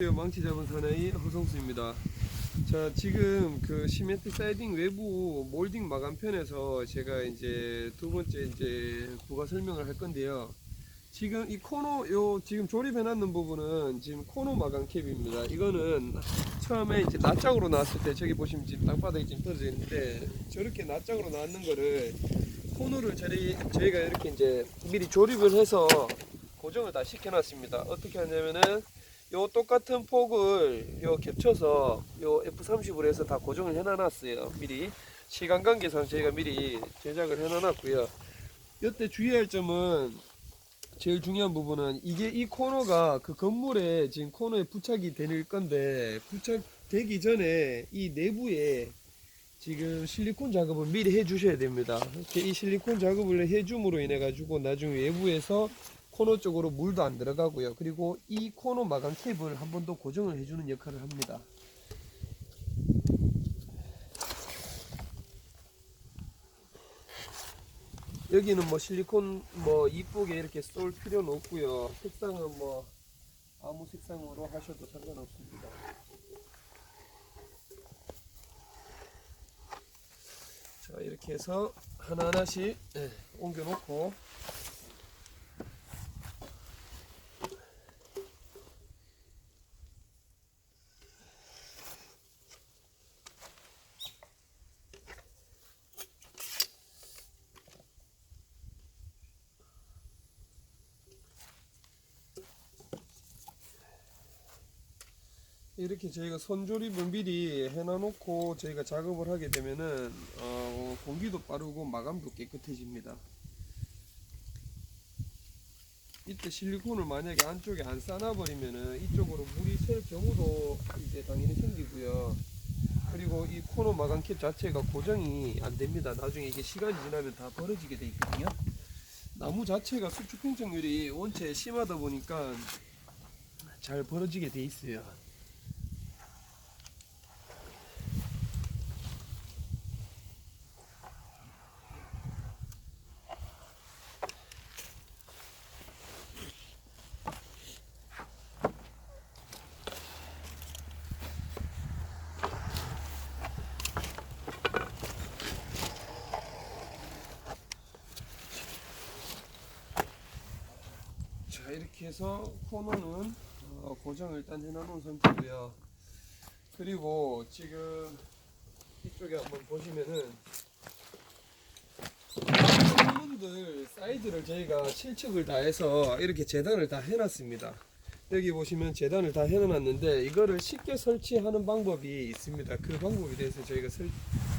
안녕하세요. 망치 잡은 사나이 허성수입니다. 자, 지금 그 시멘트 사이딩 외부 몰딩 마감 편에서 제가 이제 두 번째 이제 부가 설명을 할 건데요. 지금 이 코너 요 지금 조립해 놨는 부분은 지금 코너 마감 캡입니다. 이거는 처음에 이제 낱장으로 나왔을 때 저기 보시면 지금 땅바닥이 지금 떨어져 있는데 저렇게 낱장으로 나왔는 거를 코너를 저희 저희가 이렇게 이제 미리 조립을 해서 고정을 다 시켜 놨습니다. 어떻게 하냐면은 요 똑같은 폭을 요 겹쳐서 요 F30으로 해서 다 고정을 해놔놨어요. 미리 시간 관계상 저희가 미리 제작을 해놔놨고요. 이때 주의할 점은 제일 중요한 부분은 이게 이 코너가 그 건물에 지금 코너에 부착이 될 건데 부착되기 전에 이 내부에 지금 실리콘 작업을 미리 해 주셔야 됩니다. 이렇게 이 실리콘 작업을 해 줌으로 인해 가지고 나중에 외부에서 코너 쪽으로 물도 안 들어가고요. 그리고 이 코너 마감 캡을 한 번 더 고정을 해주는 역할을 합니다. 여기는 뭐 실리콘 뭐 이쁘게 이렇게 쏠 필요는 없고요. 색상은 뭐 아무 색상으로 하셔도 상관없습니다. 자 이렇게 해서 하나하나씩 예, 옮겨 놓고 이렇게 저희가 손조립을 미리 해놔놓고 저희가 작업을 하게 되면은 어, 공기도 빠르고 마감도 깨끗해집니다. 이때 실리콘을 만약에 안쪽에 안 싸놔버리면은 이쪽으로 물이 셀 경우도 이제 당연히 생기고요. 그리고 이 코너 마감 캡 자체가 고정이 안 됩니다. 나중에 이게 시간이 지나면 다 벌어지게 돼 있거든요. 나무 자체가 수축 팽창률이 원체 심하다 보니까 잘 벌어지게 돼 있어요. 자 이렇게 해서 코너는 어, 고정을 일단 해놔놓은 상태고요. 그리고 지금 이쪽에 한번 보시면은 창문들 사이즈를 저희가 7척을 다 해서 이렇게 재단을 다 해놨습니다. 여기 보시면 재단을 다 해놨는데 이거를 쉽게 설치하는 방법이 있습니다. 그 방법에 대해서 저희가 설,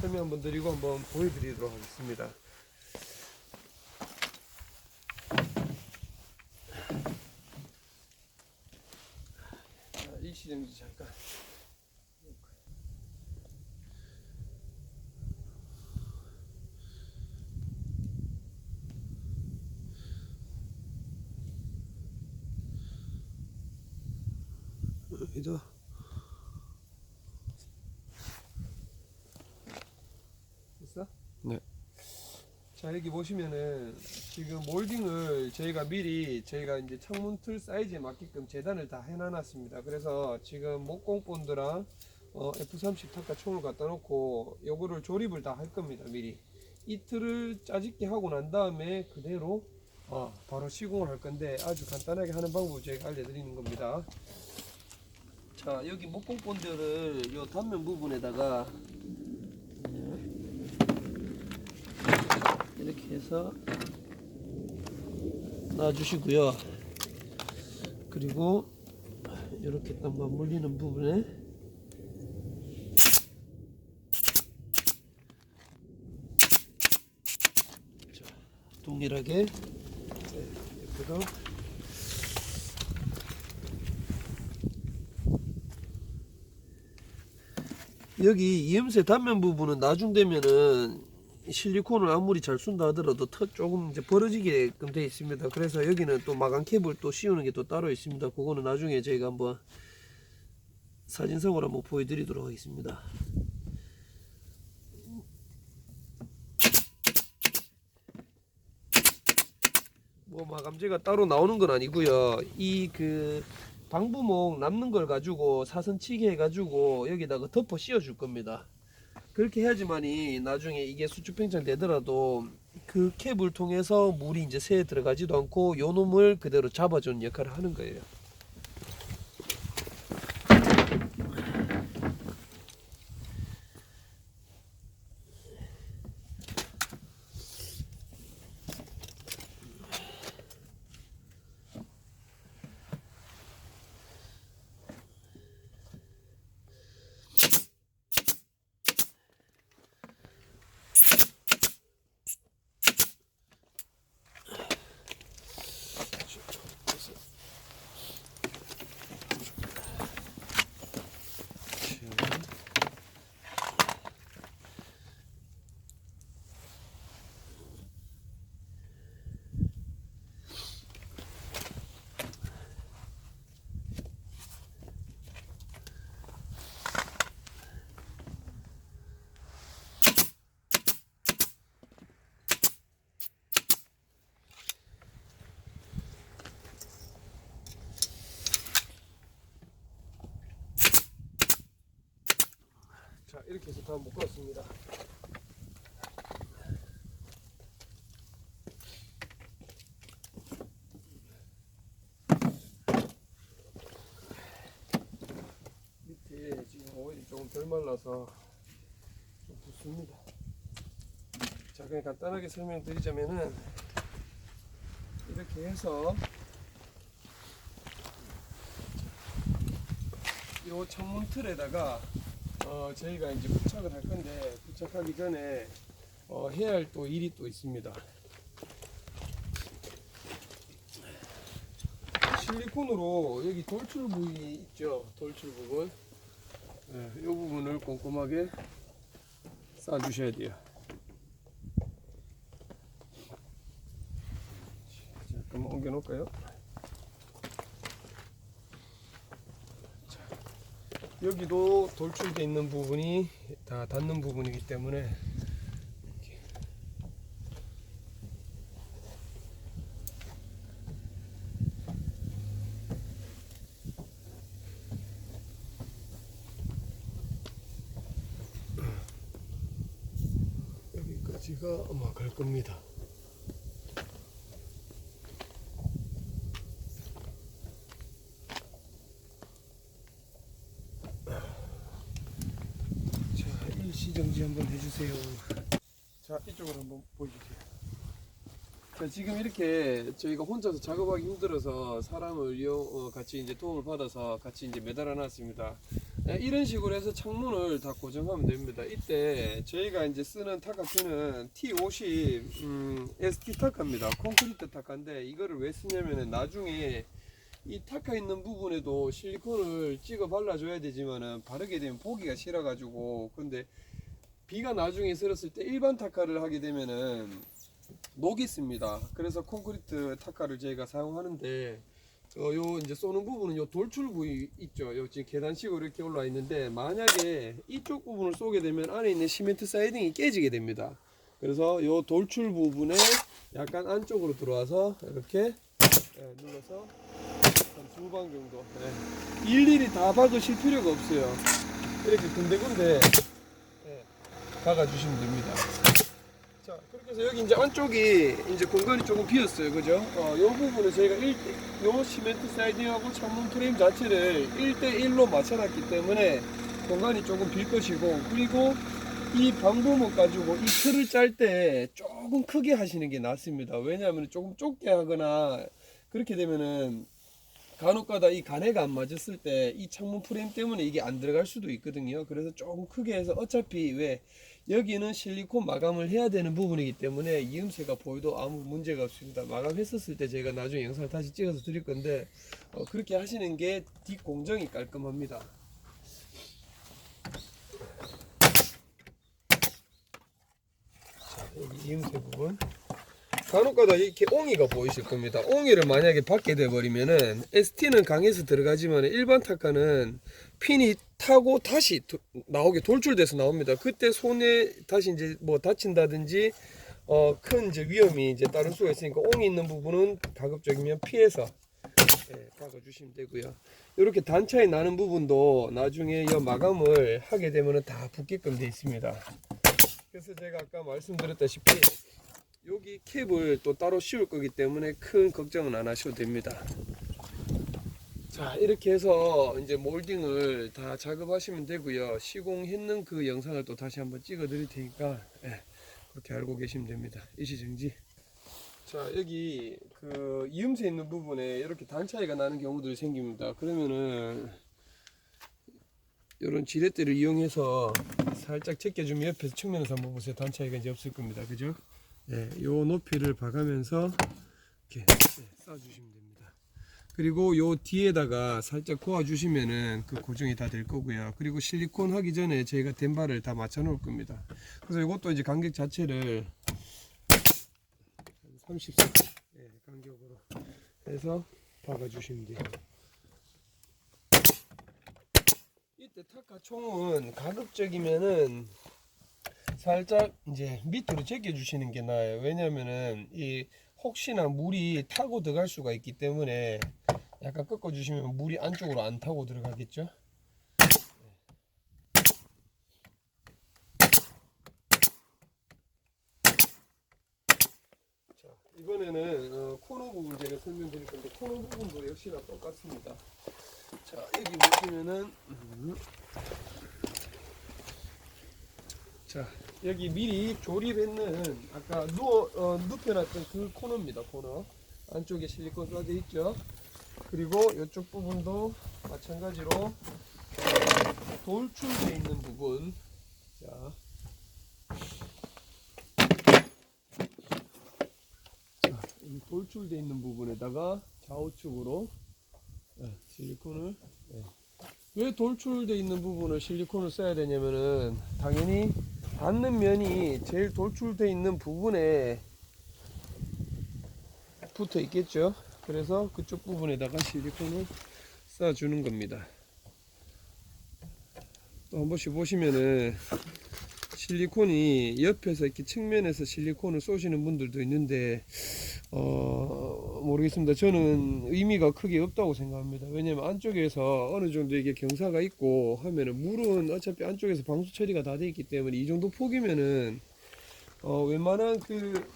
설명 한번 드리고 한번 보여드리도록 하겠습니다 일시정지 잠깐. 여기도 됐어? 네. 자 여기 보시면은 지금 몰딩을 저희가 미리 저희가 이제 창문 틀 사이즈에 맞게끔 재단을 다 해놔놨습니다. 그래서 지금 목공 본드랑 어, F30 탁과 총을 갖다 놓고 요거를 조립을 다 할 겁니다. 미리 이 틀을 짜집기 하고 난 다음에 그대로 어, 바로 시공을 할 건데 아주 간단하게 하는 방법을 저희가 알려드리는 겁니다. 자 여기 목공 본드를 요 단면 부분에다가 이렇게 해서 놔주시고요. 그리고 이렇게 딱 맞물리는 부분에 자, 동일하게 네, 옆으로 여기 이음새 단면 부분은 나중 되면은 실리콘을 아무리 잘 쓴다 하더라도 터 조금 이제 벌어지게끔 되어 있습니다. 그래서 여기는 또 마감 캡을 또 씌우는 게 또 따로 있습니다. 그거는 나중에 저희가 한번 사진성으로 한번 보여드리도록 하겠습니다. 뭐 마감재가 따로 나오는 건 아니고요. 이 그 방부목 남는 걸 가지고 사선치기 해가지고 여기다가 덮어 씌워줄 겁니다. 그렇게 해야지만이 나중에 이게 수축 팽창 되더라도 그 캡을 통해서 물이 이제 새에 들어가지도 않고 요 놈을 그대로 잡아주는 역할을 하는 거예요. 자 이렇게 해서 다 묶었습니다. 밑에 지금 오일이 조금 덜 말라서 좀 붓습니다. 자 그냥 간단하게 설명드리자면은 이렇게 해서 요 창문 틀에다가 어, 저희가 이제 부착을 할 건데 부착하기 전에 어, 해야 할 또 일이 또 있습니다. 실리콘으로 여기 돌출 부위 있죠? 돌출 부분. 네, 이 부분을 꼼꼼하게 싸주셔야 돼요. 잠깐만 옮겨 놓을까요? 여기도 돌출돼 있는 부분이 다 닿는 부분이기 때문에. 여기까지가 아마 갈 겁니다. 자, 일시 정지 한번 해주세요. 자, 이쪽으로 한번 보여주세요. 자, 지금 이렇게 저희가 혼자서 작업하기 힘들어서 사람을 이용, 어, 같이 이제 도움을 받아서 같이 이제 매달아 놨습니다. 네, 이런 식으로 해서 창문을 다 고정하면 됩니다. 이때 저희가 이제 쓰는 타카트는 T50 음, ST 타카입니다. 콘크리트 타카인데 이거를 왜 쓰냐면은 나중에 이 타카 있는 부분에도 실리콘을 찍어 발라줘야 되지만은 바르게 되면 보기가 싫어가지고 근데 비가 나중에 쓸었을 때 일반 타카를 하게 되면은 녹이 씁니다. 그래서 콘크리트 타카를 저희가 사용하는데 어, 요 이제 쏘는 부분은 요 돌출 부위 있죠. 요 지금 계단식으로 이렇게 올라와 있는데 만약에 이쪽 부분을 쏘게 되면 안에 있는 시멘트 사이딩이 깨지게 됩니다. 그래서 요 돌출 부분에 약간 안쪽으로 들어와서 이렇게 예, 눌러서 한두방 정도 예. 일일이 다 박으실 필요가 없어요. 이렇게 군데군데 예, 박아주시면 됩니다. 자, 그렇게 해서 여기 이제 안쪽이 이제 공간이 조금 비었어요. 그죠? 어, 요 부분은 저희가 1대, 요 시멘트 사이딩하고 창문 프레임 자체를 1대1로 맞춰놨기 때문에 공간이 조금 빌 것이고, 그리고 이 방부목 가지고 이 틀을 짤 때 조금 크게 하시는 게 낫습니다. 왜냐하면 조금 좁게 하거나 그렇게 되면은 간혹가다 이 간해가 안 맞았을 때 이 창문 프레임 때문에 이게 안 들어갈 수도 있거든요. 그래서 조금 크게 해서 어차피 왜 여기는 실리콘 마감을 해야 되는 부분이기 때문에 이음새가 보여도 아무 문제가 없습니다. 마감했었을 때 제가 나중에 영상을 다시 찍어서 드릴 건데 어, 그렇게 하시는 게 뒷공정이 깔끔합니다. 자, 이음새 부분. 간혹가다 이렇게 옹이가 보이실 겁니다. 옹이를 만약에 받게 돼 버리면은 ST는 강해서 들어가지만 일반 타카는 핀이 타고 다시 도- 나오게 돌출돼서 나옵니다. 그때 손에 다시 이제 뭐 다친다든지 어 큰 이제 위험이 이제 따를 수가 있으니까 옹이 있는 부분은 가급적이면 피해서 예, 박아주시면 되고요. 이렇게 단차이 나는 부분도 나중에 이 마감을 하게 되면 다 붙게끔 되어 있습니다. 그래서 제가 아까 말씀드렸다시피 여기 캡을 또 따로 씌울 거기 때문에 큰 걱정은 안 하셔도 됩니다. 자 이렇게 해서 이제 몰딩을 다 작업하시면 되고요. 시공했는 그 영상을 또 다시 한번 찍어 드릴 테니까 예, 그렇게 알고 계시면 됩니다. 일시정지. 자 여기 그 이음새 있는 부분에 이렇게 단 차이가 나는 경우들이 생깁니다. 그러면은 이런 지렛대를 이용해서 살짝 제껴주면 옆에서 측면에서 한번 보세요. 단 차이가 이제 없을 겁니다. 그죠? 예, 요 높이를 봐가면서 이렇게 예, 쏴주시면 됩니다. 그리고 요 뒤에다가 살짝 고아주시면은 그 고정이 다 될 거고요. 그리고 실리콘 하기 전에 저희가 덴바를 다 맞춰 놓을 겁니다. 그래서 이것도 이제 간격 자체를 30cm 예, 간격으로 해서 박아주시면 돼요. 이때 타카 총은 가급적이면은 살짝 이제 밑으로 제껴주시는 게 나아요. 왜냐면은 이 혹시나 물이 타고 들어갈 수가 있기 때문에 약간 꺾어주시면 물이 안쪽으로 안 타고 들어가겠죠. 자, 이번에는 어, 코너 부분 제가 설명드릴 건데 코너 부분도 역시나 똑같습니다. 자, 여기 보시면은 음. 자, 여기 미리 조립했는 아까 누워 어, 눕혀놨던 그 코너입니다. 코너 안쪽에 실리콘 쏴져 있죠. 그리고 이쪽 부분도 마찬가지로 돌출되어 있는 부분. 자, 돌출되어 있는 부분에다가 좌우측으로 네, 실리콘을 네. 왜 돌출되어 있는 부분을 실리콘을 써야 되냐면은 당연히 닿는 면이 제일 돌출되어 있는 부분에 붙어 있겠죠. 그래서 그쪽 부분에다가 실리콘을 쏴주는 겁니다. 또 한 번씩 보시면은 실리콘이 옆에서 이렇게 측면에서 실리콘을 쏘시는 분들도 있는데 어 모르겠습니다. 저는 의미가 크게 없다고 생각합니다. 왜냐면 안쪽에서 어느 정도 이게 경사가 있고 하면은 물은 어차피 안쪽에서 방수 처리가 다 돼 있기 때문에 이 정도 폭이면은 어 웬만한 그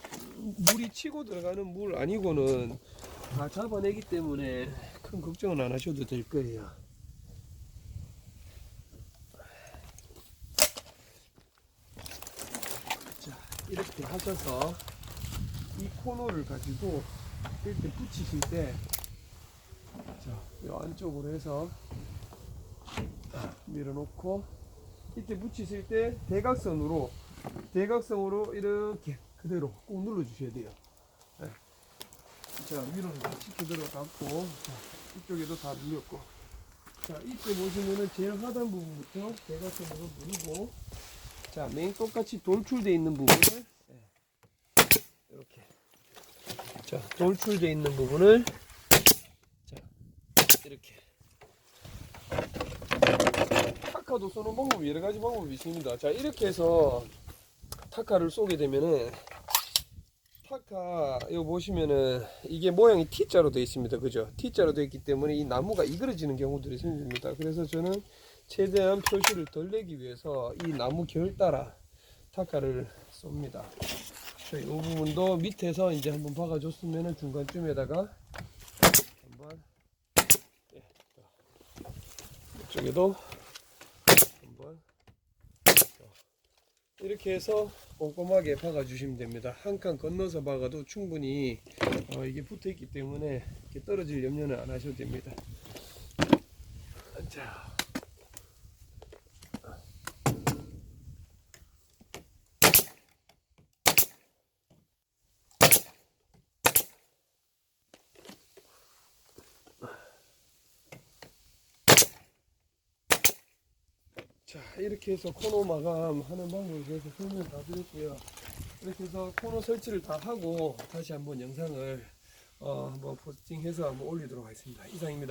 물이 치고 들어가는 물 아니고는 다 잡아내기 때문에 큰 걱정은 안 하셔도 될 거예요. 자, 이렇게 하셔서 이 코너를 가지고 이렇게 붙이실 때, 자, 이 안쪽으로 해서 밀어놓고 이때 붙이실 때 대각선으로 대각선으로 이렇게 그대로 꼭 눌러주셔야 돼요. 네. 자, 위로는 다 치켜 들어갔고, 자, 이쪽에도 다 눌렸고. 자, 이때 보시면은 제일 하단 부분부터 대각선으로 누르고, 자, 맨 똑같이 돌출되어 있는 부분을, 네. 이렇게. 자, 돌출되어 있는 부분을, 자, 이렇게. 타카도 쏘는 방법이 여러 가지 방법이 있습니다. 자, 이렇게 해서 타카를 쏘게 되면은, 타카 이거 보시면은 이게 모양이 T자로 되어 있습니다. 그죠? T자로 되어 있기 때문에 이 나무가 이그러지는 경우들이 생깁니다. 그래서 저는 최대한 표시를 덜 내기 위해서 이 나무 결 따라 타카를 쏩니다. 자, 이 부분도 밑에서 이제 한번 박아줬으면은 중간쯤에다가 한번 예, 자, 이쪽에도 한번 이렇게 해서 꼼꼼하게 박아주시면 됩니다. 한 칸 건너서 박아도 충분히 어, 이게 붙어 있기 때문에 이렇게 떨어질 염려는 안 하셔도 됩니다. 자. 자 이렇게 해서 코너 마감 하는 방법에 대해서 설명 다 드렸고요. 이렇게 해서 코너 설치를 다 하고 다시 한번 영상을 어, 한번 포스팅해서 한번 올리도록 하겠습니다. 이상입니다